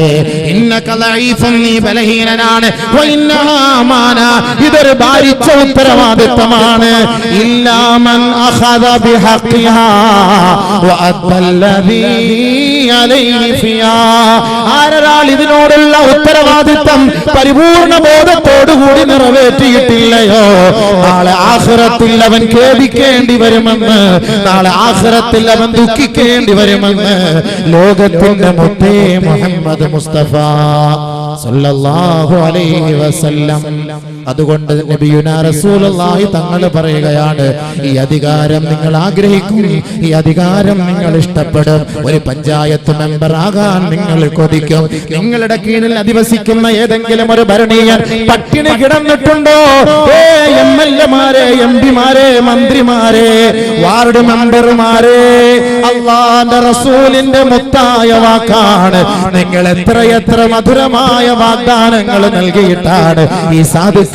eh, ഇതൊരു ഭാരിച്ച ഫിയാ. ആരൊരാൾ ഇതിനോടുള്ള ഉത്തരവാദിത്തം പരിപൂർണ ബോധത്തോടുകൂടി നിറവേറ്റിയിട്ടില്ലയോ? നാളെ ആഹ്റത്തിൽ അവൻ ഖേദിക്കേണ്ടി വരുമെന്ന്. നാളെ ആഹ്റത്തിൽ അവൻ ദുഃഖിക്കേണ്ടി വരുമെന്ന്. ലോകത്തിന്റെ മുത്തേ മുഹമ്മദ് മുസ്തഫ സല്ലല്ലാഹു അലൈഹി വസല്ലം. അതുകൊണ്ട് തങ്ങൾ പറയുകയാണ് ഈ അധികാരം നിങ്ങൾ ആഗ്രഹിക്കും ഈ അധികാരം നിങ്ങൾ ഇഷ്ടപ്പെടും. ഒരു പഞ്ചായത്ത് മെമ്പർ ആകാൻ നിങ്ങൾ കൊതിക്കും. നിങ്ങളുടെ കീഴിൽ അധിവസിക്കുന്ന ഏതെങ്കിലും ഒരു ഭരണീയൻ പട്ടിണി കിടന്നിട്ടുണ്ടോ? എം എൽ എമാരെ എം പിമാരെ മന്ത്രിമാരെ വാർഡ് മെമ്പർമാരെ അള്ളാന്റെ റസൂലിന്റെ മുത്തായ വാക്കാണ്. നിങ്ങൾ എത്ര എത്ര മധുരമായ വാഗ്ദാനങ്ങൾ നൽകിയിട്ടാണ് ഈ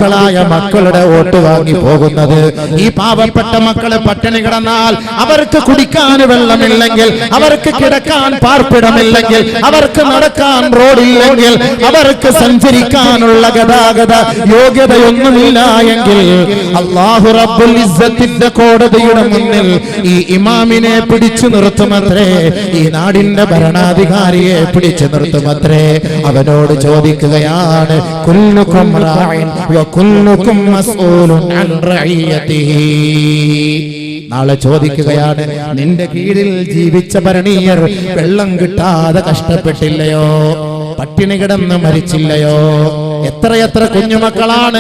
സാധുക്കളായ മക്കളുടെ വോട്ട് വാങ്ങി പോകുന്നത്. ഈ പാവപ്പെട്ട മക്കളെ പട്ടിണി കിടന്നാൽ അവർക്ക് കുടിക്കാൻ വെള്ളമില്ലെങ്കിൽ അവർക്ക് കിടക്കാൻ പാർപ്പിടമില്ലെങ്കിൽ അവർക്ക് നടക്കാൻ റോഡില്ലെങ്കിൽ അവർക്ക് സഞ്ചരിക്കാനുള്ള ഗതാഗത യോഗ്യതയൊന്നുമില്ല എങ്കിൽ അള്ളാഹു റബ്ബുൽ ഇസ്സത്തിന്റെ കോടതിയുടെ മുന്നിൽ ഈ ഇമാമിനെ പിടിച്ചു നിർത്തുമത്രേ ഈ നാടിന്റെ ഭരണാധികാരിയെ പിടിച്ചു നിർത്തുമത്രേ. അവനോട് ചോദിക്കുകയാണ് കുല്ലുക്കും കുല്ലുക്കും മസ്ഊലുൻ അൻ റഇയതിഹി നാളെ ചോദിക്കുകയാണ് നിന്റെ കീഴിൽ ജീവിച്ച ഭരണീയർ വെള്ളം കിട്ടാതെ കഷ്ടപ്പെട്ടില്ലയോ? പട്ടിണി കിടന്ന് മരിച്ചില്ലയോ? എത്രയെത്ര കുഞ്ഞുമക്കളാണ്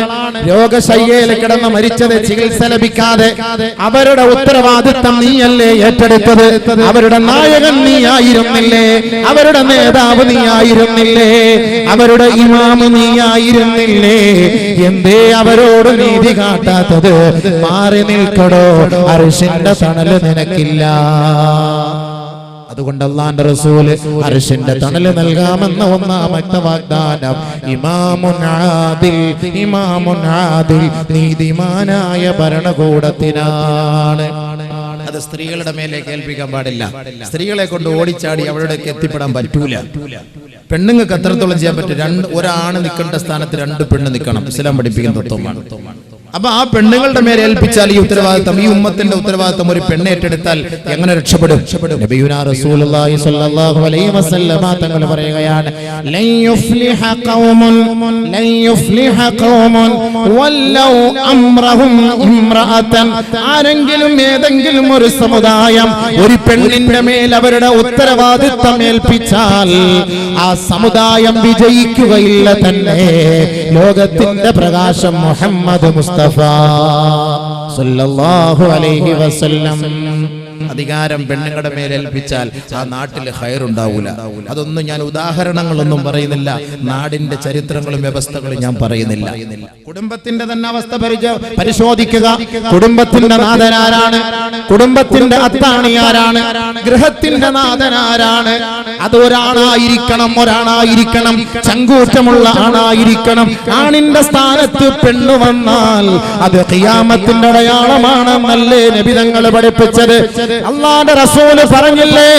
രോഗശയ്യയിൽ കിടന്ന് മരിച്ചത് ചികിത്സ ലഭിക്കാതെ അവരുടെ ഉത്തരവാദിത്തം നീയല്ലേ ഏറ്റെടുത്തത്? അവരുടെ നായകൻ നീ ആയിരുന്നില്ലേ അവരുടെ നേതാവ് നീ ആയിരുന്നില്ലേ അവരുടെ ഇമാമ് നീ ആയിരുന്നില്ലേ എന്തേ അവരോട് നീതി കാട്ടാത്തത്? മാറി നിൽക്കടോ അരിശിന്റെ തണൽ നിനക്കില്ല. അതുകൊണ്ട് അള്ളാന്റെ റസൂൽ അർഷിന്റെ തണൽ നൽകാമെന്ന ഒന്നാമത്തെ വാഗ്ദാനം ഇമാമുൻ ആദിൽ ഇമാമുൻ ആദിൽ നീതിമാനായ ഭരണകൂടത്തിനാണ്. അത് സ്ത്രീകളുടെ മേലെ കേൾപ്പിക്കാൻ പാടില്ല. സ്ത്രീകളെ കൊണ്ട് ഓടിച്ചാടി അവരുടെയൊക്കെ എത്തിപ്പെടാൻ പറ്റൂല. പെണ്ണുങ്ങൾക്ക് എത്രത്തോളം ചെയ്യാൻ പറ്റും രണ്ട് ഒരാണ് നിൽക്കേണ്ട സ്ഥാനത്ത് രണ്ട് പെണ്ണ് നിൽക്കണം. ഇസ്ലാം പഠിപ്പിക്കുന്ന തത്വമാണ്. അപ്പൊ ആ പെണ്ണുങ്ങളുടെ മേലെ ഏൽപ്പിച്ചാൽ ഈ ഉത്തരവാദിത്തം ഈ ഉമ്മത്തിന്റെ ഉത്തരവാദിത്തം ഒരു പെണ്ണ് ഏറ്റെടുത്താൽ എങ്ങനെ രക്ഷപ്പെടും? തങ്ങൾ പറയുകയാണ് ആരെങ്കിലും ഏതെങ്കിലും ഒരു സമുദായം ഒരു പെണ്ണിന്റെ മേൽ അവരുടെ ഉത്തരവാദിത്തം ഏൽപ്പിച്ചാൽ ആ സമുദായം വിജയിക്കുകയില്ല തന്നെ. ലോകത്തിന്റെ പ്രകാശം മുഹമ്മദ് മുസ്തഫ സല്ലല്ലാഹു അലൈഹി വസല്ലം അധികാരം പെണ്ണുങ്ങളുടെ മേൽ ഏൽപ്പിച്ചാൽ ആ നാട്ടിൽ ഹയറുണ്ടാവൂല അതൊന്നും ഞാൻ ഉദാഹരണങ്ങളൊന്നും പറയുന്നില്ല. നാടിന്റെ ചരിത്രങ്ങളും വ്യവസ്ഥകളും ഞാൻ പറയുന്നില്ല. കുടുംബത്തിന്റെ തന്നെ അവസ്ഥ പരിശോധിക്കുക. കുടുംബത്തിന്റെ നാഥനാരാണ് കുടുംബത്തിന്റെ അത്താണി ആരാണ്? ഗൃഹത്തിന്റെ നാഥനാരാണ് അത് ഒരാളായിരിക്കണം ഒരാണായിരിക്കണം ചങ്കൂറ്റമുള്ള ആണായിരിക്കണം ആണിന്റെ സ്ഥാനത്ത് പെണ്ണു വന്നാൽ അത് ഖിയാമത്തിന്റെ അടയാളമാണെന്നല്ലേ നബിതങ്ങൾ പഠിപ്പിച്ചത്? അള്ളാന്റെ റസൂൽ പറഞ്ഞില്ലേ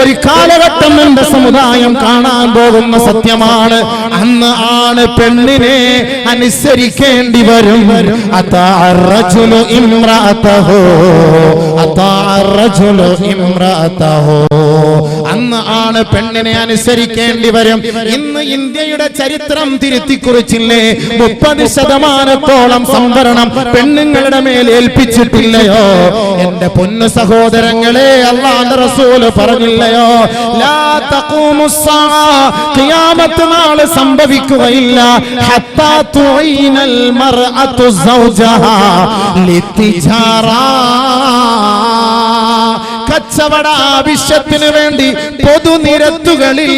ഒരു കാലഘട്ടം എന്റെ സമുദായം കാണാൻ പോകുന്ന സത്യമാണ്. അന്ന് ആണ് പെണ്ണിനെ അനുസരിക്കേണ്ടി വരും. അതാറജുലു ഇമ്രാത്തഹോ അതാറജുലു ഇമ്രാതഹു അന്ന് ആണ് പെണ്ണിനെ അനുസരിക്കേണ്ടി വരും. ഇന്ന് ഇന്ത്യയുടെ ചരിത്രം തിരുത്തി കുറിച്ചില്ലേ മുപ്പത് ശതമാനത്തോളം സംവരണം പെണ്ണുങ്ങളുടെ മേൽ ഏൽപ്പിച്ചിട്ടില്ലയോ? എന്റെ പൊന്നു സഹോദരങ്ങളെ അള്ളാന്റെ റസൂൽ പറഞ്ഞില്ലയോ? ഖിയാമത്ത് നാൾ സംഭവിക്കുകയില്ല. ഹത്താ തുഈനൽ മർഅതു സൗജഹ ലിത്തിജാറാ കച്ചവട ആവശ്യത്തിന് വേണ്ടി പൊതുനിരത്തുകളിൽ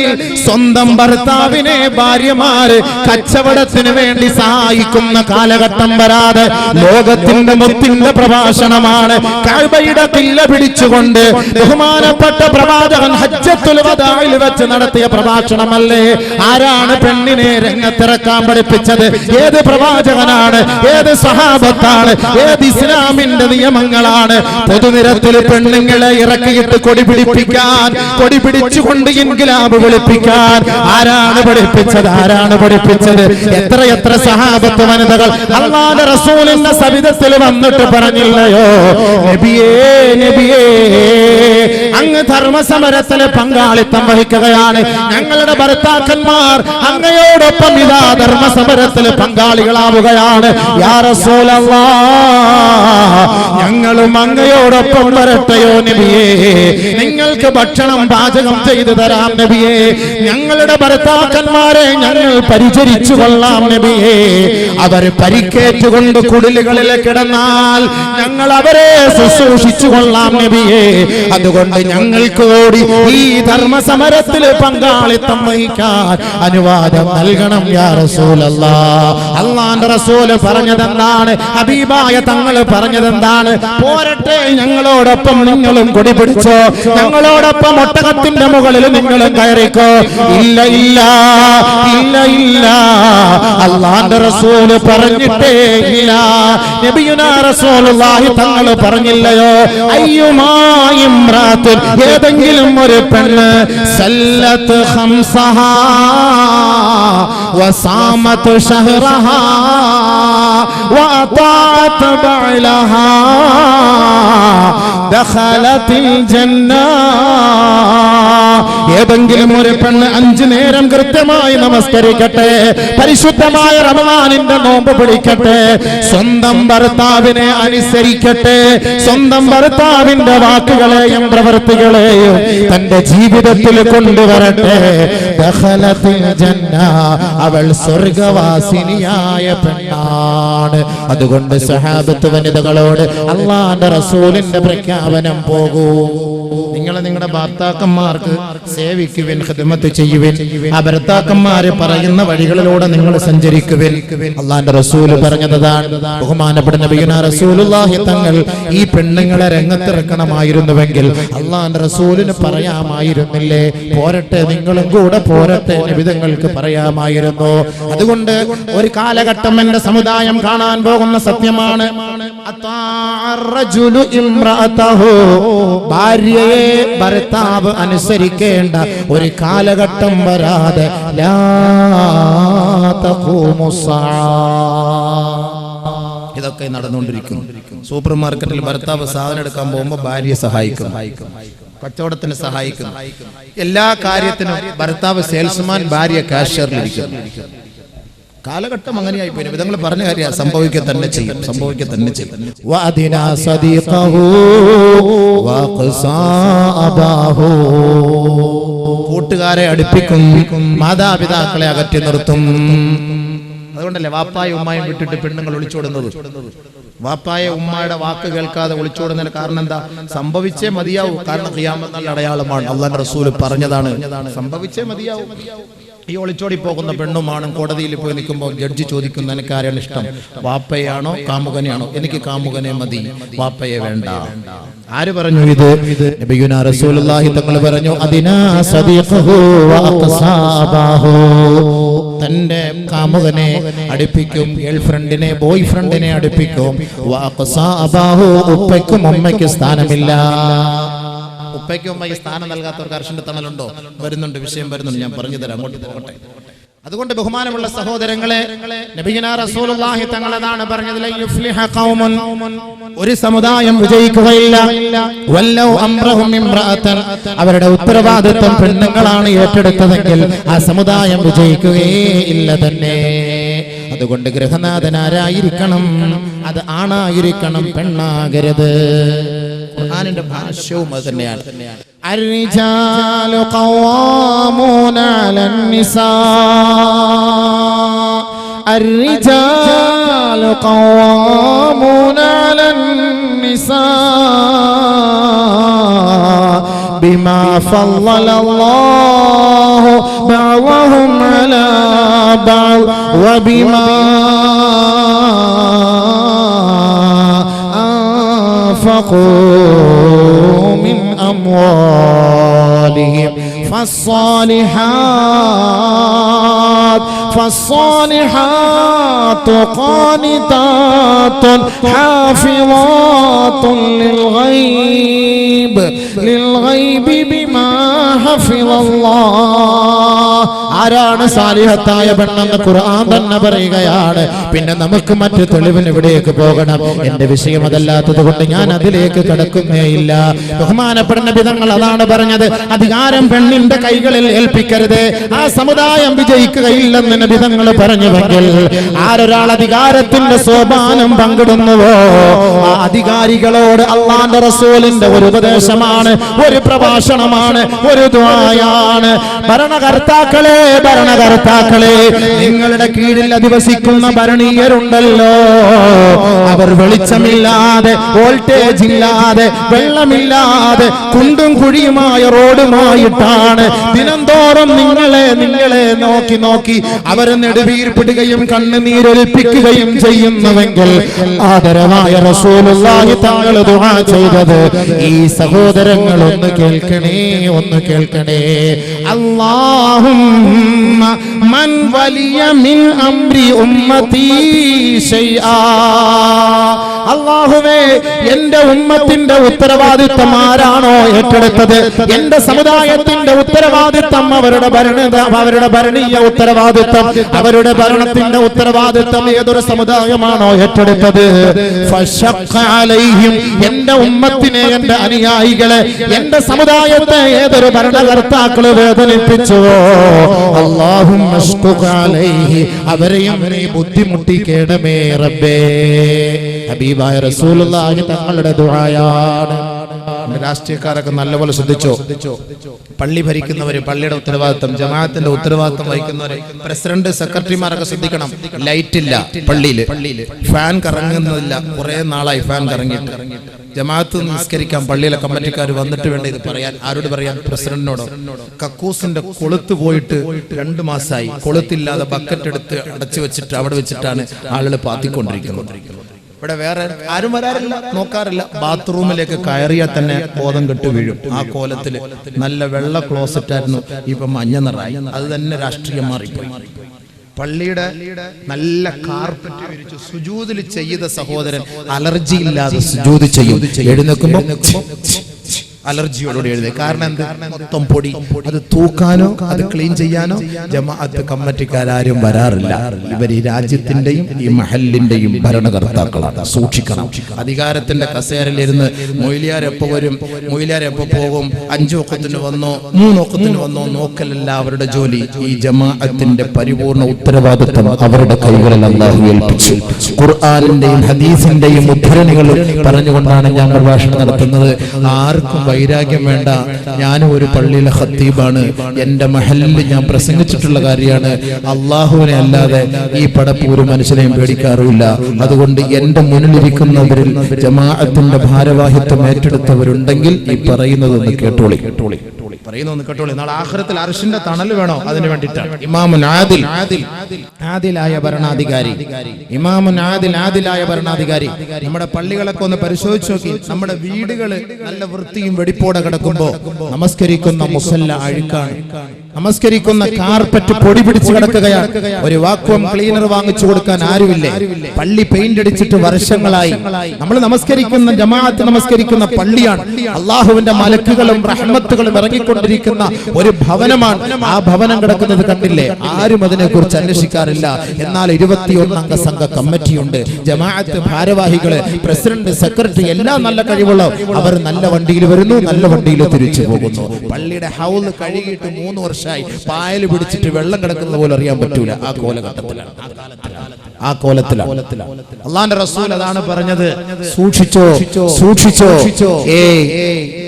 സ്വന്തം ഭർത്താവിനെ ഭാര്യമാര് കച്ചവടത്തിന് വേണ്ടി സഹായിക്കുന്ന കാലഘട്ടം വരാതെ ലോകത്തിന്റെ മുത്തിന്റെ പ്രഭാഷണമാണ് കഴിവയുടെ പില്ല പിടിച്ചുകൊണ്ട് ബഹുമാനപ്പെട്ട പ്രവാചകൻ ഹജ്ജത്തുൽ വദാഇൽ വെച്ച് നടത്തിയ പ്രഭാഷണമല്ലേ? ആരാണ് പെണ്ണിനെ രംഗത്തിറക്കാൻ പഠിപ്പിച്ചത്? ഏത് പ്രവാചകനാണ്? ഏത് സഹാബത്താണ്? ഏത് ഇസ്ലാമിന്റെ നിയമങ്ങളാണ്? പൊതുനിരത്തിൽ പെണ്ണുങ്ങളെ ഇറക്കിയിട്ട് കൊടി പിടിപ്പിക്കാൻ കൊടി പിടിച്ചുകൊണ്ട് ഇൻകിലാബ് വിളിപ്പിക്കാൻ. ആരാണ് പഠിപ്പിച്ചത്? ആരാണ് പഠിപ്പിച്ചത്? എത്ര എത്ര സഹാബത്ത് വനിതകൾ? അള്ളാന്റെ റസൂലിന്റെ സവിധത്തിൽ വന്നിട്ട് പറഞ്ഞില്ലയോ? നബിയേ നബിയേ. അങ്ങ് ധർമ്മസമരത്തിൽ പങ്കാളിത്തം വഹിക്കുകയാണ്. ഞങ്ങളുടെ ഭർത്താക്കന്മാർ അങ്ങയോടൊപ്പം ഇതാ ധർമ്മസമരത്തിൽ പങ്കാളികളാവുകയാണ്. യാ ഞങ്ങളും അങ്ങയോടൊപ്പം വരട്ടെയോ നബിയേ? നബിയേ നിങ്ങൾക്ക് ഭക്ഷണം പാചകം ചെയ്തു തരാം നബിയെ. ഞങ്ങളുടെ ഭർത്താക്കന്മാരെ ഞങ്ങൾ പരിചരിച്ചു കൊള്ളാം നബിയെ. അവർ പരിക്കേറ്റുകൊണ്ട് കുടിലുകളിൽ കിടന്നാൽ ഞങ്ങൾ അവരെ ശുശ്രൂഷിച്ചു കൊള്ളാം നബിയെ. അതുകൊണ്ട് ഞങ്ങൾക്ക് കൂടി ഈ ധർമ്മസമരത്തിൽ പങ്കാളിത്തം വഹിക്കാൻ അനുവാദം നൽകണം യാ അള്ളാന്റെ റസൂൽ പറഞ്ഞതെന്താണ്? ഹബീബായ തങ്ങൾ പറഞ്ഞതെന്താണ്? പോരട്ടെ ഞങ്ങളോടൊപ്പം നിങ്ങളും കൊടി പിടിച്ചോ. ഞങ്ങളോടൊപ്പം ഒട്ടകത്തിന്റെ മുകളിൽ നിങ്ങൾ കയറിക്കോ. ഇല്ല ഇല്ല ഇല്ല ഇല്ല. അള്ളാന്റെ റസൂൽ പറഞ്ഞിട്ടേ ഇല്ല. നബിയുനാ റസൂലുള്ളാഹി തങ്ങൾ പറഞ്ഞില്ലയോ? അയ്യുമായും ഏതെങ്കിലും ഒരു പെണ്ണ് സല്ലത്ത് ഹംസഹ വസാമത്ത് ഷഹ്റഹാ وأطاعت بعلها دخلت الجنة ഏതെങ്കിലും ഒരു പെണ്ണ് അഞ്ചു നേരം കൃത്യമായി നമസ്കരിക്കട്ടെ പരിശുദ്ധമായ റമദാനിന്റെ നോമ്പ് പിടിക്കട്ടെ സ്വന്തം ഭർത്താവിനെ അനുസരിക്കട്ടെ സ്വന്തം ഭർത്താവിന്റെ വാക്കുകളെയും പ്രവൃത്തികളെയും തന്റെ ജീവിതത്തിൽ കൊണ്ടുവരട്ടെ ദഖലത്തിൽ ജന്ന അവൾ സ്വർഗവാസിനിയായ പെണ്ണാണ് അതുകൊണ്ട് സഹാബത്ത് വനിതകളോട് അള്ളാന്റെ റസൂലിന്റെ പ്രഖ്യാപനം പോകൂ. നിങ്ങൾ നിങ്ങളുടെ ഭർത്താക്കന്മാർക്ക് സേവിക്കുവിൻ ഹൃദമത്ത് ചെയ്യുവിൻ. ആ ഭർത്താക്കന്മാര് പറയുന്ന വഴികളിലൂടെ നിങ്ങൾ സഞ്ചരിക്കുവിൻ. അള്ളാന്റെ റസൂൽ പറഞ്ഞതാണ് ബഹുമാനപ്പെട്ട നബിയുന റസൂലുള്ളാഹി തങ്ങൾ ഈ പെണ്ണുങ്ങളെ രംഗത്തിറക്കണമായിരുന്നുവെങ്കിൽ അള്ളാന്റെ റസൂലിന് പറയാമായിരുന്നില്ലേ? പോരട്ടെ നിങ്ങളും കൂടെ പോരട്ടെ നബിതങ്ങൾക്ക് പറയാമായിരുന്നു. അതുകൊണ്ട് ഒരു കാലഘട്ടം എന്റെ സമുദായം കാണാൻ പോകുന്ന സത്യമാണ്. ഭാര്യയെ ഭർത്താവ് അനുസരിക്കേണ്ട ഒരു കാലഘട്ടം വരാതെ ഇതൊക്കെ നടന്നുകൊണ്ടിരിക്കുന്നു. സൂപ്പർ മാർക്കറ്റിൽ ഭർത്താവ് സാധനം എടുക്കാൻ പോകുമ്പോൾ ഭാര്യയെ സഹായിക്കും. കച്ചവടത്തിന് സഹായിക്കും. എല്ലാ കാര്യത്തിനും ഭർത്താവ് സെയിൽസ്മാൻ ഭാര്യ കാഷ്യറിലിരിക്കും കാലഘട്ടം അങ്ങനെയായി പോയി വിധങ്ങൾ പറഞ്ഞ കാര്യം സംഭവിക്കുക തന്നെ ചെയ്യും. സംഭവിക്കുക തന്നെ ചെയ്യും. കൂട്ടുകാരെ അടുപ്പിക്കും മാതാപിതാക്കളെ അകറ്റി നിർത്തും. അതുകൊണ്ടല്ലേ വാപ്പായും ഉമ്മായും വിട്ടിട്ട് പെണ്ണുങ്ങൾ ഒളിച്ചോടുന്നത്? വാപ്പായ ഉമ്മായുടെ വാക്ക് കേൾക്കാതെ ഒളിച്ചോടുന്നതിന് കാരണം എന്താ? സംഭവിച്ചേ മതിയാവും. കാരണം ഖിയാമത്ത് അടയാളമാണ്. അള്ളാഹ് റസൂൽ പറഞ്ഞതാണ്. സംഭവിച്ചേ മതിയാവൂ. ഈ ഒളിച്ചോടി പോകുന്ന പെണ്ണുമാണ് കോടതിയിൽ പോയി നിൽക്കുമ്പോൾ ജഡ്ജി ചോദിക്കുന്ന എനിക്ക് ആരാണ് ഇഷ്ടം? വാപ്പയാണോ കാമുകനെയാണോ? എനിക്ക് കാമുകനെ മതി. വാപ്പയെ വേണ്ട. ആര് പറഞ്ഞു ഇത്? റസൂലുള്ളാഹി തങ്ങൾ പറഞ്ഞു സദീഖഹു തന്റെ കാമുകനെ അടുപ്പിക്കും ഗേൾ ഫ്രണ്ടിനെ ബോയ് ഫ്രണ്ടിനെ അടുപ്പിക്കും ഉപ്പയ്ക്കും ഉമ്മയ്ക്കും സ്ഥാനമില്ല. ഉപ്പയ്ക്കും ഉമ്മയ്ക്ക് സ്ഥാനം നൽകാത്തവർക്ക് അർഷന്റെ തണലുണ്ടോ? വരുന്നുണ്ട് വിഷയം വരുന്നുണ്ട്. ഞാൻ പറഞ്ഞു തരാം അങ്ങോട്ട് പോകട്ടെ. അതുകൊണ്ട് ബഹുമാനമുള്ള സഹോദരങ്ങളെ റസൂലുള്ളാഹി പറഞ്ഞത് ഖൗമുൻ. ഒരു സമുദായം വിജയിക്കുകയില്ല. വല്ലൗ അവരുടെ ഉത്തരവാദിത്വം പെണ്ണുങ്ങളാണ് ഏറ്റെടുത്തതെങ്കിൽ ആ സമുദായം വിജയിക്കുകയേ ഇല്ല തന്നെ. അതുകൊണ്ട് ഗൃഹനാഥൻ ആരായിരിക്കണം അത് ആണായിരിക്കണം പെണ്ണാകരുത്. ഖുർആനിന്റെ ഭാഷ്യവും അത് തന്നെയാണ് الرجال قوامون على النساء الرجال قوامون على النساء بما فضل الله بعضهم على بعض وبما أنفقوا من أموالهم فالصالحات فالصالحات قانتات حافظات للغيب للغيب الله ആരാണ് സാലിഹത്തായ പെണ്ണെന്ന് ഖുർആൻ തന്നെ പറയുകയാണ്. പിന്നെ നമുക്ക് മറ്റു തെളിവിന് ഇവിടേക്ക് പോകണം. എന്റെ വിഷയം അതല്ലാത്തത് കൊണ്ട് ഞാൻ അതിലേക്ക് കടക്കുന്നേയില്ല ബഹുമാനപ്പെടുന്ന വിധങ്ങൾ അതാണ് പറഞ്ഞത്. അധികാരം പെണ്ണിന്റെ കൈകളിൽ ഏൽപ്പിക്കരുത്. ആ സമുദായം വിജയിക്കുകയില്ലെന്ന് നബിതങ്ങൾ പറഞ്ഞുവെങ്കിൽ ആരൊരാൾ അധികാരത്തിന്റെ സോപാനം പങ്കിടുന്നുവോ? ആ അധികാരികളോട് അള്ളാന്റെ റസൂലിന്റെ ഒരു ഉപദേശമാണ് ഒരു പ്രഭാഷണമാണ്. ഒരു ദ്വായാണ് ഭരണകർത്താക്കളെ ഭരണകർത്താക്കളെ നിങ്ങളുടെ കീഴിൽ അധിവസിക്കുന്ന ഭരണീയരുണ്ടല്ലോ. അവർ വെളിച്ചമില്ലാതെ വോൾട്ടേജ് ഇല്ലാതെ വെള്ളമില്ലാതെ കുണ്ടും കുഴിയുമായ റോഡുമായിട്ടാണ് ദിനംതോറും നിങ്ങളെ നിങ്ങളെ നോക്കി നോക്കി അവരെ നെടുവീർപ്പിടുകയും കണ്ണുനീരൊലിപ്പിക്കുകയും ചെയ്യുന്നുവെങ്കിൽ ആദരവായ റസൂലുള്ളാഹി തങ്ങൾ ദുആ ചെയ്തത് ഈ സഹോദരങ്ങൾ ഒന്ന് കേൾക്കണേ. ഒന്ന് കേൾക്കണേ. അല്ലാഹുമ്മ മൻ വലിയ മിൻ അംരി ഉമ്മത്തി ശൈആ. അള്ളാഹുവേ എന്റെ ഉമ്മത്തിന്റെ ഉത്തരവാദിത്വം ആരാണോ ഏറ്റെടുത്തത്? എന്റെ സമുദായത്തിന്റെ ഉത്തരവാദിത്വം അവരുടെ ഭരണ അവരുടെ ഭരണീയ ഉത്തരവാദിത്വം അവരുടെ ഭരണത്തിന്റെ ഉത്തരവാദിത്വം ഏതൊരു സമുദായമാണോ ഏറ്റെടുത്തത്? എന്റെ ഉമ്മത്തിനെ എന്റെ അനുയായികളെ എന്റെ സമുദായത്തെ ഏതൊരു ഭരണകർത്താക്കൾ വേദനിപ്പിച്ചുവോ അള്ളാഹും അവരെയും അവരെയും ബുദ്ധിമുട്ടിക്കേണമേ റബ്ബേ. ഹബീബായ റസൂലുള്ളാഹി തങ്ങളുടെ ദുആയാണ്. രാഷ്ട്രീയക്കാരൊക്കെ നല്ലപോലെ ശ്രദ്ധിച്ചോ? പള്ളി ഭരിക്കുന്നവര് പള്ളിയുടെ ഉത്തരവാദിത്തം ജമാഅത്തിന്റെ ഉത്തരവാദിത്തം വഹിക്കുന്നവര് പ്രസിഡന്റ് സെക്രട്ടറിമാരൊക്കെ ശ്രദ്ധിക്കണം. ലൈറ്റ് ഇല്ല പള്ളിയിൽ. ഫാൻ കറങ്ങുന്നില്ല. കുറെ നാളായി ഫാൻ കറങ്ങിയിട്ട്. ജമാഅത്ത് നിസ്കരിക്കാൻ പള്ളിയിലെ കമ്മിറ്റിക്കാർ വന്നിട്ട് വേണ്ട ഇത് പറയാൻ? ആരോട് പറയാൻ? പ്രസിഡന്റിനോടോ? കക്കൂസിന്റെ കൊളുത്ത് പോയിട്ട് രണ്ട് മാസമായി കൊളുത്തില്ലാതെ ബക്കറ്റ് എടുത്ത് അടച്ചു വെച്ചിട്ട് അവിടെ വെച്ചിട്ടാണ് ആളുകൾ പാത്തിക്കൊണ്ടിരിക്കുന്നത്. ഇവിടെ വേറെ ആരും വരാറില്ല നോക്കാറില്ല. ബാത്റൂമിലേക്ക് കയറിയാൽ തന്നെ ബോധം കെട്ട് വീഴും. ആ കോലത്തിൽ നല്ല വെള്ള ക്ലോസറ്റ് ആയിരുന്നു. ഇപ്പൊ മഞ്ഞ നിറായി അത് തന്നെ രാഷ്ട്രീയം മാറിപ്പോയി. പള്ളിയുടെ നല്ല കാർപ്പറ്റ് വിരിച്ചു സുജൂതിൽ ചെയ്ത സഹോദരൻ അലർജി ഇല്ലാതെ സുജൂത് ചെയ്യും. എഴുന്നേക്കുമ്പോ അലർജിയോടുകൂടി എഴുതി. കാരണം എന്താ? മൊത്തം പൊടി. അത് തൂക്കാനോ അത് ക്ലീൻ ചെയ്യാനോ? ജമാഅത്ത് കമ്മറ്റിക്കാരും വരാറില്ല. ഇവർ ഈ രാജ്യത്തിന്റെയും ഈ മഹലിന്റെയും ഭരണകർത്താക്കളാണ്. സൂക്ഷിക്കണം. അധികാരത്തിന്റെ കസേരയിലിരുന്ന് മൊയിലിയാർ എപ്പോ വരും? മൊയിലിയാർ എപ്പോ പോകും? അഞ്ചു ഒക്കത്തിന് വന്നോ? മൂന്ന് ഒക്കത്തിന് വന്നോ? നോക്കലല്ല അവരുടെ ജോലി. ഈ ജമാഅത്തിന്റെ പരിപൂർണ ഉത്തരവാദിത്വം അവരുടെ കൈകളിൽ അല്ലാഹു ഏൽപ്പിച്ചു. ഖുർആാനിന്റെയും ഹദീസിന്റെയും ഉദ്ധരണികൾ പറഞ്ഞുകൊണ്ടാണ് ഞാൻ പ്രഭാഷണം നടത്തുന്നത്. ആർക്കും വൈരാഗ്യം വേണ്ട. ഞാനും ഒരു പള്ളിയിലെ ഹത്തീബാണ് എന്റെ മഹലിൽ ഞാൻ പ്രസംഗിച്ചിട്ടുള്ള കാര്യമാണ്. അള്ളാഹുവിനെ അല്ലാതെ ഈ പടപ്പ് ഒരു മനുഷ്യനെയും പേടിക്കാറുമില്ല. അതുകൊണ്ട് എന്റെ മുന്നിലിരിക്കുന്നവരിൽ ജമാഅത്തിന്റെ ഭാരവാഹിത്വം ഏറ്റെടുത്തവരുണ്ടെങ്കിൽ ഈ പറയുന്നത് ഒന്ന് കേട്ടോളി കേട്ടോളി. പറയുന്നൊന്ന് കേട്ടോളൂ. നാളെ ആഖിറത്തിൽ അർഷിന്റെ തണൽ വേണോ? അതിന് വേണ്ടിയിട്ടാണ് ഇമാമുൻ ആദിൽ. ആദിലായ ഭരണാധികാരി. ഇമാമുൻ ആദിൽ ആദിലായ ഭരണാധികാരി. നമ്മുടെ പള്ളികളൊക്കെ ഒന്ന് പരിശോധിച്ച് നോക്കി. നമ്മുടെ വീടുകൾ നല്ല വൃത്തിയും വെടിപ്പോടെ കിടക്കുമ്പോ നമസ്കരിക്കുന്ന മുസല്ല അഴുക്കാണ്. നമസ്കരിക്കുന്ന കാർപ്പറ്റ് പൊടി പിടിച്ചു കിടക്കുകയാണ്. ഒരു വാക്വം ക്ലീനർ വാങ്ങിച്ചു കൊടുക്കാൻ ആരുമില്ലേ? പള്ളി പെയിന്റ് അടിച്ചിട്ട് വർഷങ്ങളായി നമ്മൾ നമസ്കരിക്കുന്ന ജമാഅത്ത് നമസ്കരിക്കുന്ന പള്ളിയാണ്. അള്ളാഹുവിന്റെ മലക്കുകളും റഹ്മത്തുകളും ഇറങ്ങിക്കൊണ്ടിരിക്കുന്ന ഒരു ഭവനമാണ്. ആ ഭവനം കിടക്കുന്നത് കണ്ടില്ലേ? ആരും അതിനെ കുറിച്ച് അന്വേഷിക്കാറില്ല. എന്നാൽ ഇരുപത്തിയൊന്ന് അംഗ സംഘ കമ്മിറ്റിയുണ്ട്. ജമാഅത്ത് ഭാരവാഹികൾ പ്രസിഡന്റ് സെക്രട്ടറി എല്ലാം നല്ല കഴിവുള്ള അവർ നല്ല വണ്ടിയിൽ വരുന്നു നല്ല വണ്ടിയിൽ തിരിച്ചു പോകുന്നു. പള്ളിയുടെ ഹൗസ് കഴുകിയിട്ട് മൂന്ന് വർഷമായി പായൽ പിടിച്ചിട്ട് വെള്ളം കിടക്കുന്ന പോലെ അറിയാൻ പറ്റൂല. ആ കോലഘട്ടത്തിലാണ്. ആ കോലത്തിലാണ്. അള്ളാന്റെ റസൂൽ അതാണ് പറഞ്ഞത്. സൂക്ഷിച്ചോ സൂക്ഷിച്ചോ. ഏ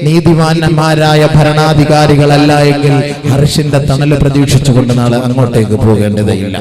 നീതിമാന്മാരായ ഭരണാധികാരികളല്ല എങ്കിൽ ഹർഷിന്റെ തണൽ പ്രതീക്ഷിച്ചുകൊണ്ട് നാളെ അങ്ങോട്ടേക്ക് പോകേണ്ടതില്ല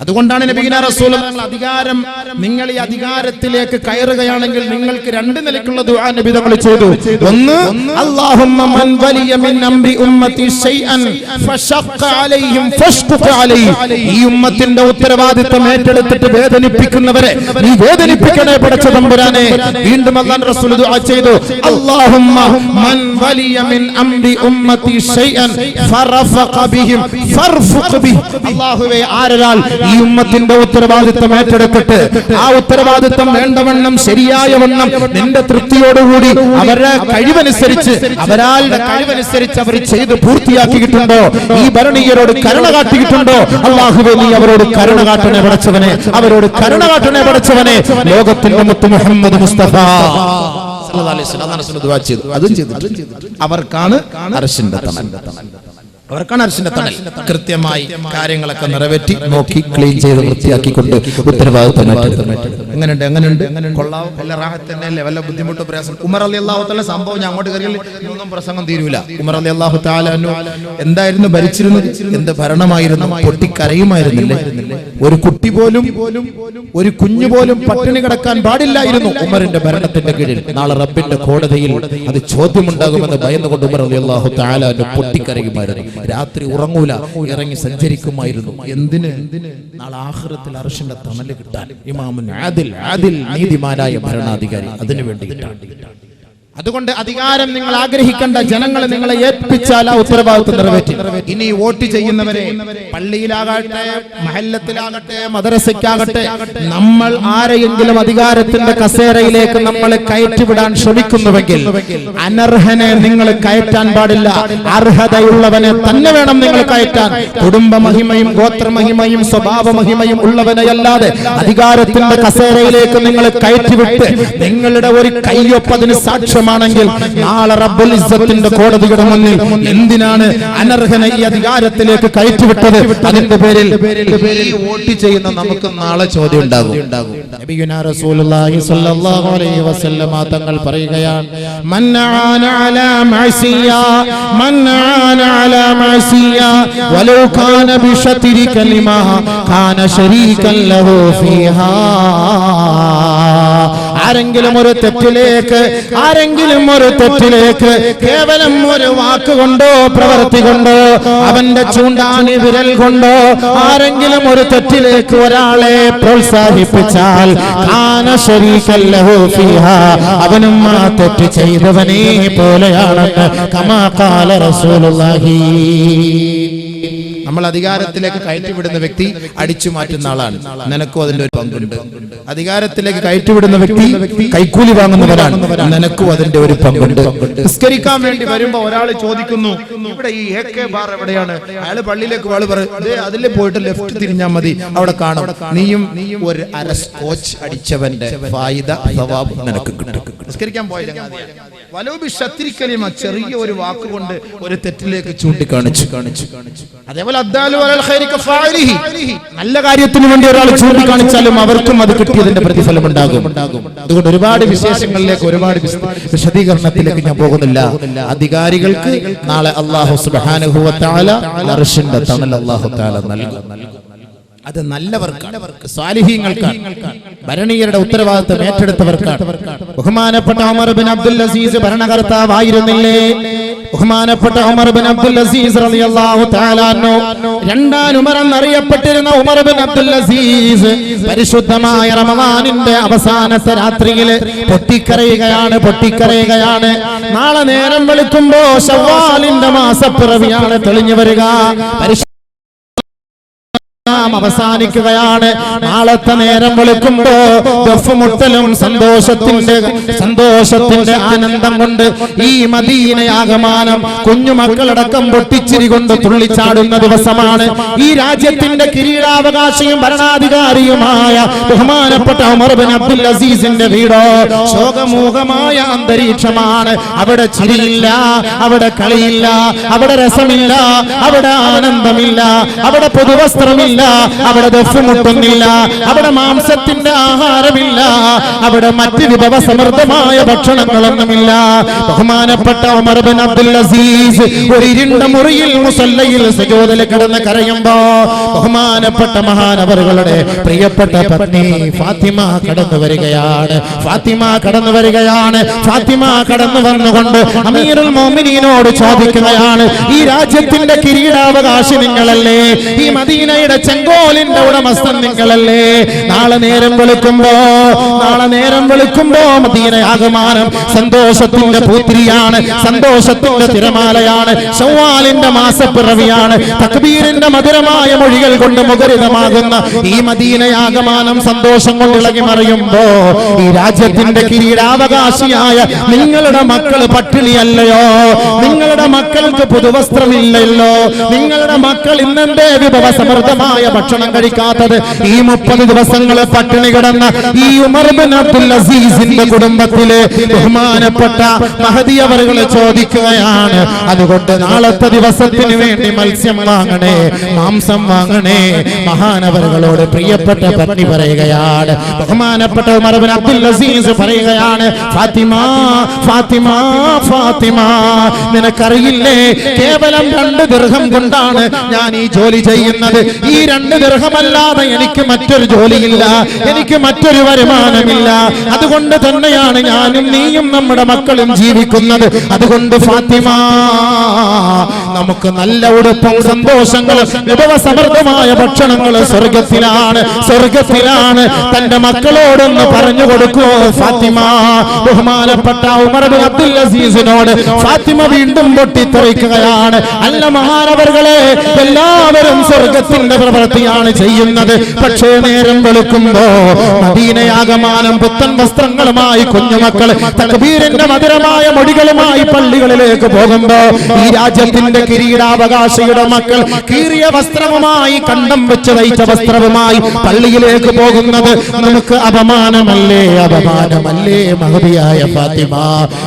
അതുകൊണ്ടാണ് നബീന റസൂൽ അധികാരം നിങ്ങൾ ഈ അധികാരത്തിലേക്ക് കയറുകയാണെങ്കിൽ നിങ്ങൾക്ക് രണ്ട് നിലക്കുള്ള ദുആ നബി തങ്ങൾ ചെയ്തു. ഒന്ന് അല്ലാഹുമ്മ മൻ വലിയ മിൻ അംരി ഉമ്മത്തി ഷൈഅൻ ഫശഖ അലൈഹിം ഫഷ്ഖുഖ അലൈഹി ഈ ഉമ്മത്തിന്റെ ഉത്തരവാദിത്തം ഏറ്റെടുത്തിട്ട് വേദനിപ്പിക്കുന്നവരെ നീ വേദനിപ്പിക്കണേ പടച്ച തമ്പുരാനെ. വീണ്ടും അല്ലാഹു റസൂൽ ദുആ ചെയ്തു. അല്ലാഹുമ്മ മൻ വലിയ മിൻ അംരി ഉമ്മത്തി ഷൈഅൻ ഫറഫഖ ബിഹിം ഫർഫുഖ് ബിഹി. അല്ലാഹുവേ ആരൊരാൾ ഈ ഉമ്മത്തിന്റെ ഉത്തരവാദിത്തം ഏറ്റെടുത്തിട്ട് ആ ഉത്തരവാദിത്തം വേണ്ടവണ്ണം ശരിയായ വണ്ണം നിന്റെ തൃപ്തിയോടുകൂടി അവരുടെ കഴിവനുസരിച്ച് അവരാളുടെ കഴിവനുസരിച്ച് അവർ ചെയ്ത് പൂർത്തിയാക്കിയിട്ടുണ്ടോ? ഈ ഭരണീയരോട് കരുണ കാട്ടിയിട്ടുണ്ടോ? അള്ളാഹുബേ നീ അവരോട് കരുണ കാട്ടണേ പടച്ചവനെ അവരോട് കരുണ കാട്ടണേ പടച്ചവനെ. ലോകത്തിന്റെ മുത്ത് മുഹമ്മദ് മുസ്തഫ. അതും ചെയ്തു അവർക്കാണ് അർശിന്റെ തണൽ. അവർക്കാണ് അർശിന്റെ തണൽ. കൃത്യമായി കാര്യങ്ങളൊക്കെ നിറവേറ്റി നോക്കി ക്ലീൻ ചെയ്ത് വൃത്തിയാക്കിക്കൊണ്ട് ഉത്തരവാദിത്തം. എങ്ങനെയുണ്ട് എങ്ങനെയുണ്ട്? കൊള്ളാവും? വല്ല ബുദ്ധിമുട്ട് പ്രയാസം? ഉമർ അലി അള്ളാഹു സംഭവം ഞാൻ അങ്ങോട്ട് കയറിയാൽ ഒന്നും പ്രസംഗം തീരൂല. ഉമർ അലി അള്ളാഹു താലു എന്തായിരുന്നു? ഭരിച്ചിരുന്നത്? എന്ത് ഭരണമായിരുന്നു? പൊട്ടിക്കരയുമായിരുന്നില്ലേ? ഒരു കുട്ടി പോലും ഒരു കുഞ്ഞു പോലും പട്ടിണി കിടക്കാൻ പാടില്ലായിരുന്നു ഉമറിന്റെ ഭരണത്തിന്റെ കീഴിൽ. നാളെ റബ്ബിന്റെ കോടതിയിൽ അത് ചോദ്യമുണ്ടാകുമെന്ന് ഭയന്നുകൊണ്ട് ഉമർ അലി അള്ളാഹു താലാന്റെ പൊട്ടിക്കരയുമായിരുന്നു. രാത്രി ഉറങ്ങൂല. ഇറങ്ങി സഞ്ചരിക്കുമായിരുന്നു. എന്തിന്? നാളെ ആഹ്റത്തിൽ അർഷിന്റെ തണൽ കിട്ടാൻ. ഇമാമുൻ ആദിൽ ആദിൽ നീതിമാനായ ഭരണാധികാരി അതിനു വേണ്ടിയിട്ടാണ് അതുകൊണ്ട് അധികാരം നിങ്ങൾ ആഗ്രഹിക്കേണ്ട ജനങ്ങളെ നിങ്ങളെ ഏൽപ്പിച്ചാൽ ആ ഉത്തരവാദിത്വം നിറവേറ്റി. ഇനി വോട്ട് ചെയ്യുന്നവരെ പള്ളിയിലാകട്ടെ മഹല്ലത്തിലാകട്ടെ മദ്രസയ്ക്കാകട്ടെ നമ്മൾ ആരെയെങ്കിലും അധികാരത്തിന്റെ കസേരയിലേക്ക് നമ്മളെ കയറ്റിവിടാൻ ശ്രമിക്കുന്നുവെങ്കിൽ അനർഹനെ നിങ്ങൾ കയറ്റാൻ പാടില്ല. അർഹതയുള്ളവനെ തന്നെ വേണം നിങ്ങൾ കയറ്റാൻ. കുടുംബ മഹിമയും ഗോത്ര മഹിമയും സ്വഭാവ മഹിമയും ഉള്ളവനെയല്ലാതെ അധികാരത്തിന്റെ കസേരയിലേക്ക് നിങ്ങൾ കയറ്റിവിട്ട് നിങ്ങളുടെ ഒരു കയ്യൊപ്പതിന് സാക്ഷ്യമാണെങ്കിൽ നാളെ റബ്ബുൽ ഇസ്സത്തിന്റെ കോടതിയുടെ മുന്നിൽ എന്തിനാണ് അനർഹന ഈ അധികാരത്തിലേക്ക് കയറ്റിവിട്ടത്? അതിന്റെ പേരിൽ വോട്ട് ചെയ്യുന്ന നമുക്ക് നാളെ ചോദ്യം ഉണ്ടാകും. തങ്ങൾ പറയുകയാണ് കാന ശരീകൻ ലഹു ഫീഹാ. ആരെങ്കിലും ഒരു തെറ്റിലേക്ക് ആരെങ്കിലും ഒരു തെറ്റിലേക്ക് കേവലം ഒരു വാക്കുകൊണ്ടോ പ്രവൃത്തി കൊണ്ടോ അവന്റെ ചൂണ്ടാണി വിരൽ കൊണ്ടോ ആരെങ്കിലും ഒരു തെറ്റിലേക്ക് ഒരാളെ പ്രോത്സാഹിപ്പിച്ചാൽ അവനും ആ തെറ്റ് ചെയ്തവനെ പോലെയാണെന്ന് കമാ കാല റസൂലുള്ളാഹി. നമ്മൾ അധികാരത്തിലേക്ക് കയറ്റിവിടുന്ന വ്യക്തി അടിച്ചു മാറ്റുന്ന ആളാണ്. നിനക്കും അതിന്റെ ഒരു പങ്കുണ്ട്. അധികാരത്തിലേക്ക് കയറ്റിവിടുന്ന വ്യക്തി കൈക്കൂലി വാങ്ങുന്നവരാണ് നിനക്കും അതിന്റെ ഒരു പങ്കുണ്ട്. നിസ്കരിക്കാൻ വേണ്ടി വരുമ്പോ ഒരാൾ ചോദിക്കുന്നു ഇവിടെ ഈ എ ബാർ എവിടെയാണ്? അയാൾ പള്ളിയിലേക്ക് വാൾ പറയും അതിൽ പോയിട്ട് ലെഫ്റ്റ് തിരിഞ്ഞാൽ മതി. അവിടെ കാണും. നീയും ഒരു അര സ്കോച്ച് അടിച്ചവന്റെ ഫായിദ കിട്ടും. നിസ്കരിക്കാൻ ചെറിയ ഒരു വാക്കുകൊണ്ട് ഒരു തെറ്റിലേക്ക് ചൂണ്ടിക്കാണിച്ചു. കാണിച്ചു കാണിച്ചു അതേപോലെ നല്ല കാര്യത്തിന് വേണ്ടി ഒരാൾ ചൂണ്ടിക്കാണിച്ചാലും അവർക്കും അത് കിട്ടിയതിന്റെ പ്രതിഫലം ഉണ്ടാകും അതുകൊണ്ട് ഒരുപാട് വിശേഷങ്ങളിലേക്ക് ഒരുപാട് വിശദീകരണത്തിലേക്ക് ഞാൻ പോകുന്നില്ല. അധികാരികൾക്ക് നാളെ അള്ളാഹു അള്ളാഹു നൽകും. അത് നല്ലവർക്കാണ്. സ്വാലിഹീങ്ങൾക്കാണ് ഭരണീയരുടെ ഉത്തരവാദിത്തം ഏറ്റെടുത്തവർക്കാണ്. ബഹുമാനപ്പെട്ട ഉമർ ബിൻ അബ്ദുൽ അസീസ് ഭരണകർത്താവായിരുന്നില്ലേ? ബഹുമാനപ്പെട്ട ഉമർ ബിൻ അബ്ദുൽ അസീസ് റളിയല്ലാഹു തആല അൻഹു. രണ്ടാം ഉമർ എന്നറിയപ്പെട്ടിരുന്ന ഉമർ ബിൻ അബ്ദുൽ അസീസ് പരിശുദ്ധമായ റമദാനിന്റെ അവസാനത്തെ രാത്രിയിൽ പൊട്ടിക്കരയുകയാണ് പൊട്ടിക്കരയുകയാണ്. നാളെ നേരം വെളുക്കുമ്പോൾ ശവ്വാലിന്റെ മാസപ്പിറവിയാണ് തെളിഞ്ഞു വരിക. അവസാനിക്കുകയാണ്. നാളത്തെ നേരം വെളുക്കുമ്പോ ഗഫുമുട്ടലും സന്തോഷത്തിന്റെ സന്തോഷത്തിന്റെ ആനന്ദം കൊണ്ട് ഈ മദീനയാകമാനം കുഞ്ഞുമക്കളടക്കം പൊട്ടിച്ചിരി കൊണ്ട് തുള്ളിച്ചാടുന്ന ദിവസമാണ്. ഈ രാജ്യത്തിന്റെ കിരീടാവകാശിയും ഭരണാധികാരിയുമായ ബഹുമാനപ്പെട്ട ഉമർ ബിൻ അബ്ദുൽ അസീസിന്റെ വീടോ ശോകമൂഹമായ അന്തരീക്ഷമാണ്. അവിടെ ചിരിയില്ല അവിടെ കളിയില്ല അവിടെ രസമില്ല അവിടെ ആനന്ദമില്ല അവിടെ പുതുവസ്ത്രമില്ല വസ്ത്രമില്ല അവിടെ ദഫ് മുട്ടുന്നില്ല അവിടെ മാംസത്തിന്റെ ആഹാരമില്ല. അവിടെ മറ്റ് വിഭവ സമൃദ്ധമായ ഭക്ഷണങ്ങളൊന്നുമില്ല. ബഹുമാനപ്പെട്ട ഉമർ ബിൻ അബ്ദുൽ അസീസ് ഒരു ഇരുണ്ട മുറിയിൽ മുസല്ലയിൽ സജോദല കിടന്ന് കരയുമ്പോ ബഹുമാനപ്പെട്ട മഹാനവറുകളുടെ പ്രിയപ്പെട്ട പത്നി ഫാത്തിമ കടന്നു വരികയാണ്. ഫാത്തിമ കടന്നു വരികയാണ്. ഫാത്തിമ കടന്നു വന്നുകൊണ്ട് അമീറുൽ മോമിനീനോട് ചോദിക്കുകയാണ് ഈ രാജ്യത്തിന്റെ കിരീടാവകാശി നിങ്ങളല്ലേ? ഈ മദീനയുടെ ചെങ്കോലിന്റെ ഉടമസ്ഥൻ നിങ്ങളല്ലേ? നാളെ നേരം വെളുക്കുമ്പോ നാളെ നേരം വെളുക്കുമ്പോ മദീന ആകമാനം സന്തോഷത്തിന്റെ പൂത്തിരിയാണ് സന്തോഷത്തിന്റെ തിരമാലയാണ് ഷവ്വാലിന്റെ മാസപ്പിറവിയാണ് തക്ബീറിന്റെ മധുരമായ മൊഴികൾ കൊണ്ട് മുഖരിതമാകുന്ന ഈ മദീനയാകമാനം സന്തോഷം കൊണ്ട് ഇളകി മറിയുമ്പോ ഈ രാജ്യത്തിന്റെ കിരീടാവകാശിയായ നിങ്ങളുടെ മക്കൾ പട്ടിണിയല്ലയോ? നിങ്ങളുടെ മക്കൾക്ക് പുതുവസ്ത്രമില്ലല്ലോ? നിങ്ങളുടെ മക്കൾ ഇന്നെന്തേ വിഭവ സമൃദ്ധമായ ഭക്ഷണം കഴിക്കാത്തത് ഈ മുപ്പത് ദിവസങ്ങൾ പട്ടിണി കിടന്ന ഈ ഉമർ ബിൻ അബ്ദുൽ കുടുംബത്തിലെ ബഹുമാനപ്പെട്ട മഹതി അവരുകളെ ചോദിക്കുകയാണ് അതുകൊണ്ട് നാളത്തെ ദിവസത്തിന് വേണ്ടി മത്സ്യം വാങ്ങണേ മാംസം വാങ്ങണേ? മഹാനവരുകളോട് പ്രിയപ്പെട്ട പത്നി പറയുകയാണ് ബഹുമാനപ്പെട്ട ഉമർബിൻ അബ്ദുൽ അസീസ് പറയുകയാണ് ഫാത്തിമ ഫാത്തിമ ഫാത്തിമ നിനക്കറിയില്ലേ? കേവലം രണ്ട് ദീർഘം കൊണ്ടാണ് ഞാൻ ഈ ജോലി ചെയ്യുന്നത്. ഈ രണ്ട് ദീർഘമല്ലാതെ എനിക്ക് മറ്റൊരു ജോലിയില്ല. എനിക്ക് മറ്റൊരു വരുമാനമില്ല. അതുകൊണ്ട് തന്നെയാണ് ഞാനും നീയും നമ്മുടെ മക്കളും ജീവിക്കുന്നത്. അതുകൊണ്ട് ഫാത്തിമ നമുക്ക് നല്ല ഉടുപ്പും സന്തോഷങ്ങളും വിഭവ സമൃദ്ധമായ ഭക്ഷണങ്ങൾ സ്വർഗത്തിലാണ് സ്വർഗത്തിലാണ്. തന്റെ മക്കളോടൊന്ന് പറഞ്ഞു കൊടുക്കൂ ഫാത്തിമ. ബഹുമാനപ്പെട്ട ഉമർ അബ്ദുൽ അസീസിനോട് ഫാത്തിമ വീണ്ടും പൊട്ടിത്തെറിക്കുകയാണ്. അല്ല മഹാനവറുകളെ എല്ലാവരും സ്വർഗത്തിന്റെ പ്രവൃത്തിയാണ് ചെയ്യുന്നത്. പക്ഷേ നേരം വെളുക്കുമ്പോ മദീനയാകമാനം പുത്തൻ വസ്ത്രങ്ങളുമായി കുഞ്ഞുമക്കൾ തകബീരന്റെ മധുരമായ മൊഴികളുമായി പള്ളികളിലേക്ക് പോകുമ്പോ ഈ രാജ്യത്തിന്റെ കിരീടാവകാശിയുടെ മക്കൾ കീറിയ വസ്ത്രവുമായി കണ്ടം വെച്ച് തയ്ച്ച വസ്ത്രവുമായി പള്ളിയിലേക്ക് പോകുന്നത് നമുക്ക് അപമാനമല്ലേ അപമാനമല്ലേ മഹതിയായ ഫാത്തിമ.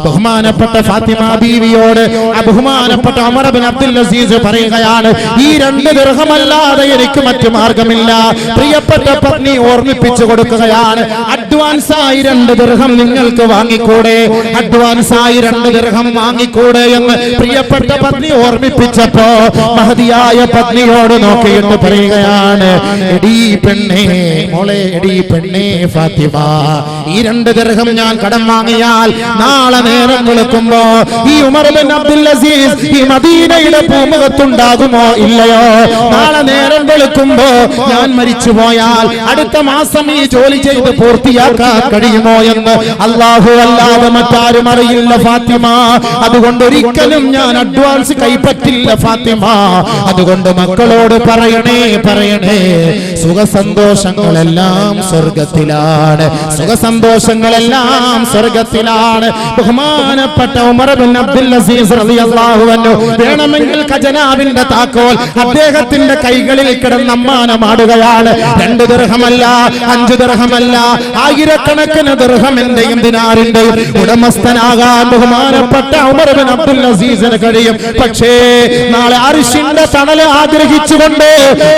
ബഹുമാനപ്പെട്ട ഫാത്തിമ ബീവിയോട് ബഹുമാനപ്പെട്ട അമർ ബിൻ അബ്ദുൽ അസീസ് പറയുകയാണ് ഈ രണ്ട് ദീർഘമല്ലാതെ എനിക്ക് മറ്റു മാർഗമില്ല. പ്രിയപ്പെട്ട പത്നി ഓർമ്മിപ്പിച്ചു കൊടുക്കുകയാണ് അഡ്വാൻസ് ആയി രണ്ട് ദീർഘം നിങ്ങൾക്ക് വാങ്ങിക്കൂടെ? അഡ്വാൻസ് ആയി രണ്ട് ദീർഘം വാങ്ങിക്കൂടെ? എന്ന് പ്രിയപ്പെട്ട പത്നി ഓർമ്മിപ്പിച്ചപ്പോ മഹതിയായ പത്നിയോട് നോക്കിയിട്ട് പറയുകയാണ് പെണ്ണേ പെണ്ണേ ഫാത്തിമ ഈ രണ്ട് ദർഹം ഞാൻ കടം വാങ്ങിയാൽ നാളെ നേരം വിളിക്കുമ്പോ ഈ ഉമർ ബിൻ അബ്ദുൽ അസീസ് ഈ മദീനയുടെ പൂമുഖത്തുണ്ടാകുമോ ഇല്ലയോ? നാളെ നേരം വിളിക്കുമ്പോ ഞാൻ മരിച്ചു പോയാൽ അടുത്ത മാസം ഈ ജോലി ചെയ്ത് പൂർത്തിയാക്കാൻ കഴിയുമോ എന്ന് അള്ളാഹു അല്ലാതെ മറ്റാരും അറിയില്ല ഫാത്തിമ. അതുകൊണ്ട് ഒരിക്കലും ഞാൻ അഡ്വാൻസ് കൈപ്പറ്റില്ല ഫാത്തിമ. അതുകൊണ്ട് മക്കളോട് പറയണേ പറയണേ. സുഖസന്തോഷങ്ങളെല്ലാം സ്വർഗത്തിലാണ്. സുഖസന്തോഷങ്ങളെല്ലാം സ്വർഗത്തിലാണ്. ബഹുമാനപ്പെട്ട അബ്ദുൽ അസീസ് റളിയല്ലാഹു അൻഹു വേണമെങ്കിൽ ഖജനാവിന്റെ താക്കോൽ അദ്ദേഹത്തിന്റെ കൈകളിൽ കിടന്ന് അമ്മാനമാടുകയാണ്. രണ്ട് ദർഹമല്ല അഞ്ചു ദർഹമല്ല ആയിരക്കണക്കിന് ദർഹമിന്റെയും ദിനാറിന്റെയും ഉടമസ്ഥനാകാൻ ബഹുമാനപ്പെട്ട ഉമർ ബിൻ അബ്ദുൽ അസീസിന് കഴിയും. പക്ഷേ നാളെ അരിശിന്റെ തണൽ ആഗ്രഹിച്ചുകൊണ്ട്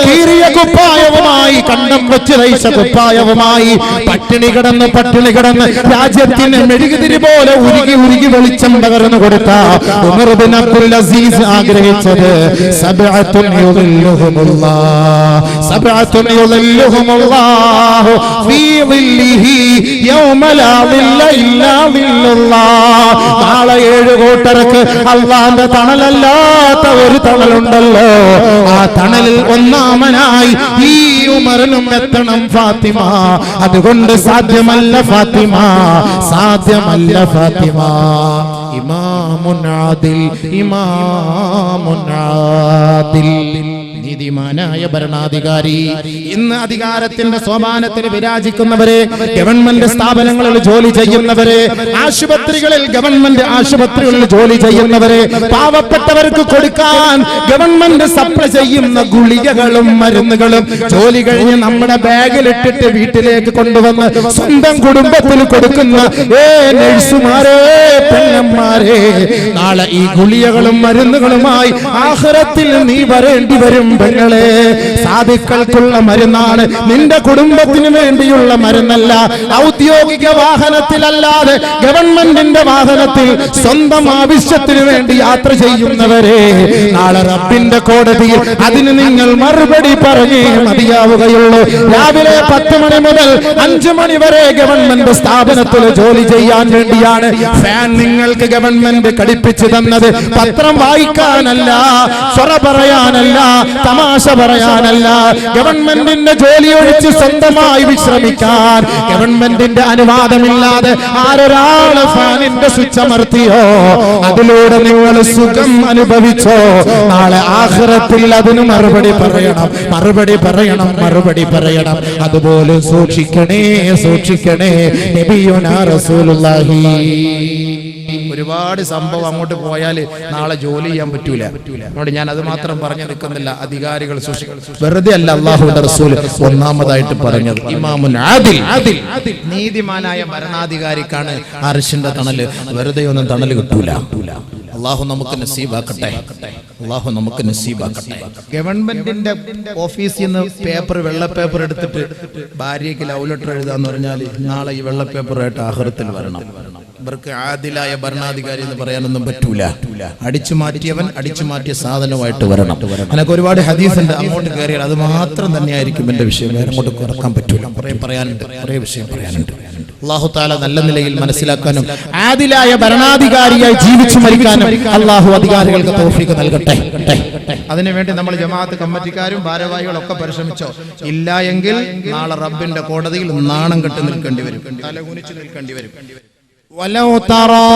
കീറിയ കുപ്പായവുമായി കണ്ടം വെച്ച് തയ്ച്ച കുപ്പായവുമായി പട്ടിണി കിടന്ന് പട്ടിണി കിടന്ന് രാജ്യത്തിന് മെഴുകുതിരി പോലെ ഉരുകി ഉരുകി വെളിച്ചം പകർന്നു കൊടുത്ത ഉമർ ബിൻ അബ്ദുൽ അസീസ് ആഗ്രഹിച്ചത് നാളെ ഏഴ് കൂട്ടർക്ക് അള്ളാന്റെ തണലല്ലാത്ത ഒരു തണലുണ്ടല്ലോ. ആ തണലിൽ ഒന്നാമനായി ഈ ഉമറിനും എത്തണം ഫാത്തിമ. അതുകൊണ്ട് സാധ്യമല്ല ഫാത്തിമ. സാധ്യമല്ല ഫാത്തിമ. ഇമാമുൻ ആദിൽ. നീതിമാനായ ഭരണാധികാരി. ഇന്ന് അധികാരത്തിന്റെ സോപാനത്തിൽ വിരാജിക്കുന്നവരെ ഗവൺമെന്റ് സ്ഥാപനങ്ങളിൽ ജോലി ചെയ്യുന്നവരെ ആശുപത്രികളിൽ ഗവൺമെന്റ് ആശുപത്രികളിൽ ജോലി ചെയ്യുന്നവരെ പാവപ്പെട്ടവർക്ക് കൊടുക്കാൻ ഗവൺമെന്റ് സപ്ലൈ ചെയ്യുന്ന ഗുളികകളും മരുന്നുകളും ജോലി കഴിഞ്ഞ് നമ്മുടെ ബാഗിലിട്ടിട്ട് വീട്ടിലേക്ക് കൊണ്ടുവന്ന് സ്വന്തം കുടുംബത്തിന് കൊടുക്കുന്ന ഏ നഴ്സുമാരെ പെണ്ണന്മാരെ നാളെ ഈ ഗുളികകളും മരുന്നുകളുമായി ആഹ്റത്തിൽ നീ വരേണ്ടി വരും പെങ്ങളെ സാധുക്കൾക്കുള്ള മരുന്നാണ്. നിന്റെ കുടുംബത്തിന് വേണ്ടിയുള്ള മരുന്നല്ല. ഔദ്യോഗിക വാഹനത്തിലല്ലാതെ ഗവൺമെന്റിന്റെ വാഹനത്തിൽ സ്വന്തം ആവശ്യത്തിന് വേണ്ടി യാത്ര ചെയ്യുന്നവരെ നാളെ റബ്ബിന്റെ കോടതിയിൽ അതിന് നിങ്ങൾ മറുപടി പറഞ്ഞേ മതിയാവുകയുള്ളൂ. രാവിലെ പത്ത് മണി മുതൽ അഞ്ചു മണി വരെ ഗവൺമെന്റ് സ്ഥാപനത്തിൽ ജോലി ചെയ്യാൻ വേണ്ടിയാണ് ഫാൻ നിങ്ങൾക്ക് ഗവൺമെന്റ് ഘടിപ്പിച്ചു തന്നത്. പത്രം വായിക്കാനല്ല സ്വറ പറയാനല്ല തമാശ പറയാനല്ല. ഗവൺമെന്റിന്റെ ജോലി ഒഴിച്ച് സ്വന്തമായി വിശ്രമിക്കാൻ ഗവൺമെന്റിന്റെ അനുവാദമില്ലാതെ ആരൊരാൾ ഫാനിന്റെ സ്വിച്ച് അമർത്തിയോ? അതിലൂടെ നിങ്ങൾ സുഖം അനുഭവിച്ചോ? നാളെ ആഹ്റത്തിൽ അതിന് മറുപടി പറയണം. മറുപടി പറയണം മറുപടി പറയണം. അതുപോലെ സൂക്ഷിക്കണേ സൂക്ഷിക്കണേ. നബിയുനാ റസൂലുള്ളാഹി. ഒരുപാട് സംഭവം അങ്ങോട്ട് പോയാൽ നാളെ ജോലി ചെയ്യാൻ പറ്റൂല. അതുകൊണ്ട് ഞാൻ അത് മാത്രം പറഞ്ഞു നിൽക്കുന്നില്ല. അധികാരികൾ വെറുതെ അല്ല അള്ളാഹുന്റെ റസൂൽ ഒന്നാമതായിട്ട് പറഞ്ഞത്. ഇമാമുൻ ആദിൽ. നീതിമാനായ ഭരണാധികാരിക്കാണ് അർഷിന്റെ തണൽ. വെറുതെ ഒന്നും തണൽ കിട്ടൂല. അള്ളാഹു നമുക്ക് നസീബാക്കട്ടെ. അള്ളാഹു നമുക്ക് നസീബാക്കട്ടെ. ഗവൺമെന്റിന്റെ ഓഫീസിൽ നിന്ന് പേപ്പർ വെള്ള പേപ്പർ എടുത്തിട്ട് ഭാര്യയ്ക്ക് ലവ് ലെറ്റർ എഴുതാന്ന് പറഞ്ഞാൽ നാളെ ഈ വെള്ള പേപ്പറായിട്ട് ആഹൃത്തിൽ വരണം. ഇവർക്ക് ആദിലായ ഭരണാധികാരി എന്ന് പറയാനൊന്നും പറ്റൂല. അടിച്ചു മാറ്റിയവൻ അടിച്ചു മാറ്റിയ സാധനമായിട്ട് വരണം. എനിക്ക് ഒരുപാട് ഹദീസ് ഉണ്ട് അങ്ങോട്ട് കയറിയാൽ അത് മാത്രം തന്നെയായിരിക്കും എന്റെ വിഷയം. വേറെ അങ്ങോട്ട് കുറയ്ക്കാൻ പറ്റൂല. കുറെ പറയാനുണ്ട്. കുറെ വിഷയം പറയാനുണ്ട്. അള്ളാഹു താല നല്ല നിലയിൽ മനസ്സിലാക്കാനും ആദിലായ ഭരണാധികാരിയായി ജീവിച്ചു മരിക്കാനും അള്ളാഹു അധികാരികൾക്ക് തോഫിക്ക് നൽകട്ടെ. അതിനുവേണ്ടി നമ്മൾ ജമാഅത്ത് കമ്മിറ്റിക്കാരും ഭാരവാഹികളും ഒക്കെ പരിശ്രമിച്ചോ? ഇല്ല എങ്കിൽ നാളെ റബ്ബിന്റെ കോടതിയിൽ നാണം കെട്ട് നിൽക്കേണ്ടി വരും. തലകുനിച്ച് നിൽക്കേണ്ടി വരും. ولو ترى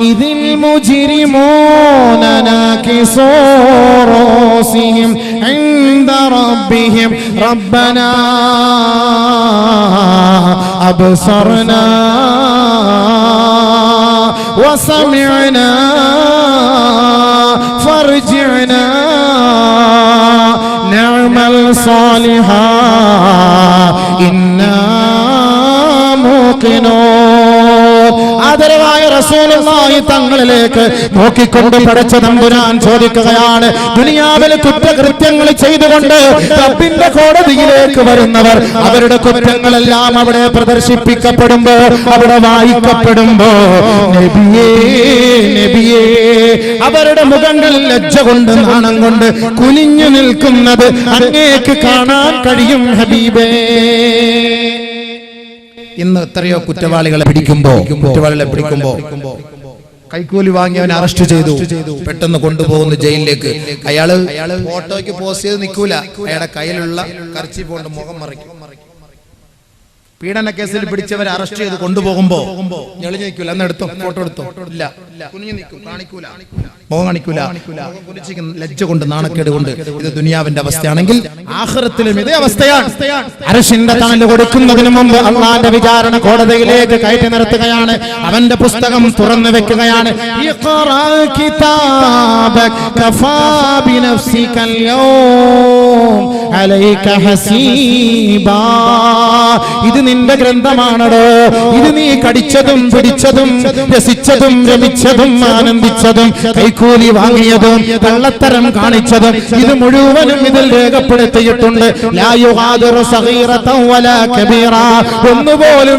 إذ المجرمون ناكسوا رؤوسهم عند ربهم. ربنا أبصرنا وسمعنا فارجعنا. نعمل صالحا إنا موقنون. ആദരവായ റസൂലുള്ളാഹി തങ്ങളിലേക്ക് നോക്കിക്കൊണ്ട് പടച്ച തമ്പുരാൻ ചോദിക്കുകയാണ് ദുനിയാവിൽ കുറ്റകൃത്യങ്ങൾ ചെയ്തുകൊണ്ട് റബ്ബിന്റെ കോടതിയിലേക്ക് വരുന്നവർ അവരുടെ കുറ്റങ്ങളെല്ലാം അവിടെ പ്രദർശിപ്പിക്കപ്പെടുമ്പോ അവിടെ വായിക്കപ്പെടുമ്പോ നബിയേ നബിയേ അവരുടെ മുഖങ്ങൾ ലജ്ജ കൊണ്ട് നാണം കൊണ്ട് കുനിഞ്ഞു നിൽക്കുന്നത് അങ്ങേക്ക് കാണാൻ കഴിയും ഹബീബേ. ഇന്ന് എത്രയോ കുറ്റവാളികളെ പിടിക്കുമ്പോ കുറ്റവാളികളെ പിടിക്കുമ്പോ കൈക്കൂലി വാങ്ങിയവൻ അറസ്റ്റ് ചെയ്തു. പെട്ടെന്ന് കൊണ്ടുപോകുന്നു ജയിലിലേക്ക്. അയാൾ ഫോട്ടോയ്ക്ക് പോസ്റ്റ് ചെയ്ത് നിൽക്കൂല അയാളുടെ കയ്യിലുള്ള കർച്ചി പോണ്ട് മുഖം മറിക്കും പീഡന കേസിൽ പിടിച്ചവരെ അറസ്റ്റ് ചെയ്ത് കൊണ്ടുപോകുമ്പോ ഞെളിഞ്ഞു നിൽക്കൂല അന്ന് എടുത്തോ? ഫോട്ടോ എടുത്തോ ഇല്ല. കുനിഞ്ഞു നിൽക്കും കാണിക്കൂല. മുഖം കാണിക്കൂല. ലജ്ജ കൊണ്ട് നാണക്കേട് കൊണ്ട് ഇത് ദുനിയാവിന്റെ അവസ്ഥയാണെങ്കിൽ ആഹ്റത്തിലും ഇതേ അവസ്ഥയാണ്. അരശിന്റെ തണൽ കൊടുക്കുന്നതിന് മുമ്പ് അള്ളാന്റെ വിചാരണ കോടതിയിലേക്ക് കയറ്റി നിർത്തുകയാണ്. അവന്റെ പുസ്തകം തുറന്നു വെക്കുകയാണ്. കിതാബക കഫാ ബിനഫ്സിക അൽയൗം അലൈക ഹസീബ. ഇത് നിന്റെ ഗ്രന്ഥമാണടോ. ഇത് നീ കടിച്ചതും പിടിച്ചതും രസിച്ചതും രമിച്ചതും ആനന്ദിച്ചതും കൈക്കൂലി വാങ്ങിയതും കള്ളത്തരം കാണിച്ചതും ഇത് മുഴുവനും ഇതിൽ രേഖപ്പെടുത്തിയിട്ടുണ്ട്. കബീറ. ഒന്നുപോലും